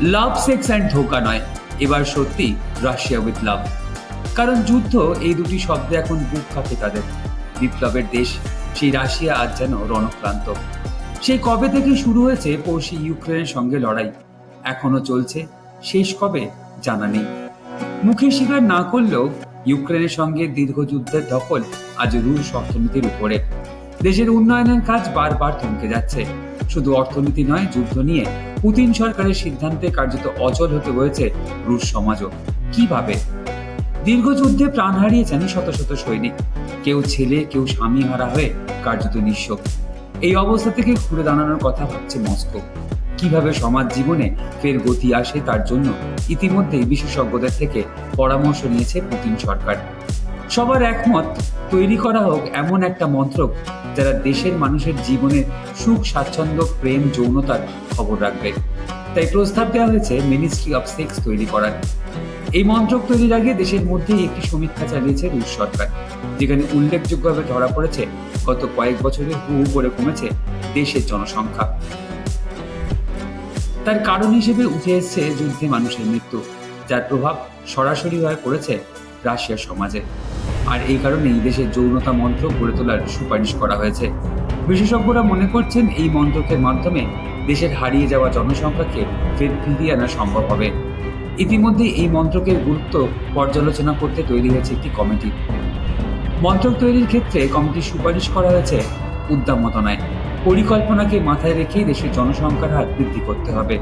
Love sex and ধোকা নয়। এবার সত্যি রাশিয়া উইথ লাভ কারণ যুদ্ধ এই দুটি শব্দে এখন বুক কাঁপে তাদের। বিপ্লবের দেশ, সেই রাশিয়া আজ যেন রণক্রান্ত। সেই কবে থেকে শুরু হয়েছে পড়শি ইউক্রেনের সঙ্গে লড়াই? এখনও চলছে, শেষ কবে জানা নেই। মুখে স্বীকার না করলেও ইউক্রেনের সঙ্গে দীর্ঘ যুদ্ধের দখল আজ রুশ অর্থনীতির উপরে। দেশের উন্নয়নের কাজ বারবার থমকে যাচ্ছে। শুধু অর্থনীতি নয়, যুদ্ধ নিয়ে পুতিন সরকারের সিদ্ধান্তে কার্যত অচল হতে হয়েছে রুশ সমাজও। কীভাবে? দীর্ঘ যুদ্ধে প্রাণ হারিয়েছেন শত শত সৈনিক। কেউ ছেলে, কেউ স্বামী হারা হয়ে কার্যত নিঃস্ব। এই অবস্থা থেকে ঘুরে দাঁড়ানোর কথা ভাবছে মস্কো। কীভাবে সমাজ জীবনে ফের গতি আসে তার জন্য ইতিমধ্যেই বিশেষজ্ঞদের থেকে পরামর্শ নিয়েছে পুতিন সরকার। সবার একমত তৈরি করা হোক এমন একটা মন্ত্রক যারা দেশের মানুষের জীবনের সুখ, স্বাচ্ছন্দ্য, প্রেম, যৌনতার খবর রাখবে। তাই প্রস্তাব দেওয়া হয়েছে মিনিস্ট্রি অফ সেক্স তৈরি করার। এই মন্ত্রক তৈরির আগে দেশের মধ্যেই একটি সমীক্ষা চালিয়েছে রুশ সরকার, যেখানে উল্লেখযোগ্যভাবে ধরা পড়েছে গত কয়েক বছরে হু হু করে কমেছে দেশের জনসংখ্যা। তার কারণ হিসেবে উঠে এসছে যুদ্ধে মানুষের মৃত্যু, যার প্রভাব সরাসরি হয়ে পড়েছে রাশিয়ার সমাজে। আর এই কারণেই দেশের যৌনতা মন্ত্রক গড়ে তোলার সুপারিশ করা হয়েছে। বিশেষজ্ঞরা মনে করছেন এই মন্ত্রকের মাধ্যমে দেশের হারিয়ে যাওয়া জনসংখ্যাকে ফের ফিরিয়ে আনা সম্ভব হবে। ইতিমধ্যে এই মন্ত্রকের গুরুত্ব পর্যালোচনা করতে তৈরি হয়েছে একটি কমিটি। মন্ত্রক তৈরির ক্ষেত্রে কমিটির সুপারিশ করা হয়েছে উদ্দামতনায়। পরিকল্পনাকে মাথায় রেখেই দেশের জনসংখ্যার হার বৃদ্ধি করতে হবে।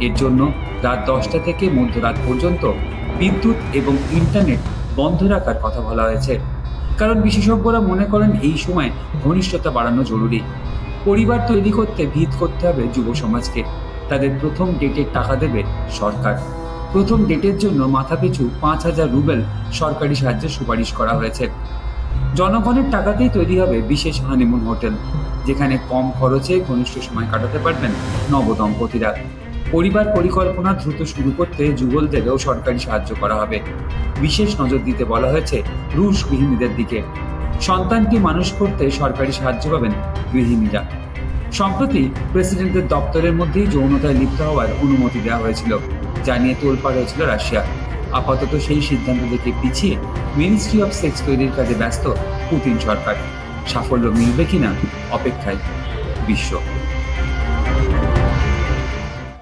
এর জন্য রাত দশটা থেকে মধ্যরাত পর্যন্ত বিদ্যুৎ এবং ইন্টারনেট বন্ধ রাখার কথা বলা হয়েছে। কারণ বিশেষজ্ঞরা মনে করেন এই সময় ঘনিষ্ঠতা বাড়ানো জরুরি। পরিবার তৈরি করতে ভিত করতে হবে যুব সমাজকে। তাদের প্রথম ডেটের টাকা দেবে সরকার। প্রথম ডেটের জন্য মাথাপিছু পাঁচ হাজার রুবেল সরকারি সাহায্যের সুপারিশ করা হয়েছে। জনগণের টাকাতেই তৈরি হবে বিশেষ হানিমুন হোটেল, যেখানে কম খরচে ঘনিষ্ঠ সময় কাটাতে পারবেন নবদম্পতিরা। পরিবার পরিকল্পনা দ্রুত শুরু করতে যুগলদেরও সরকারি সাহায্য করা হবে। বিশেষ নজর দিতে বলা হয়েছে রুশ গৃহিণীদের দিকে। সন্তানকে মানুষ করতে সরকারি সাহায্য পাবেন গৃহিণীরা। সম্প্রতি প্রেসিডেন্টের দপ্তরের মধ্যেই যৌনতায় লিপ্ত হওয়ার অনুমতি দেওয়া হয়েছিল, যা নিয়ে তোলপাড় হয়েছিল রাশিয়া। আপাতত সেই সিদ্ধান্ত থেকে পিছিয়ে মিনিস্ট্রি অফ সেক্স তৈরির কাজে ব্যস্ত পুতিন সরকার। সাফল্য মিলবে কিনা অপেক্ষায় বিশ্ব।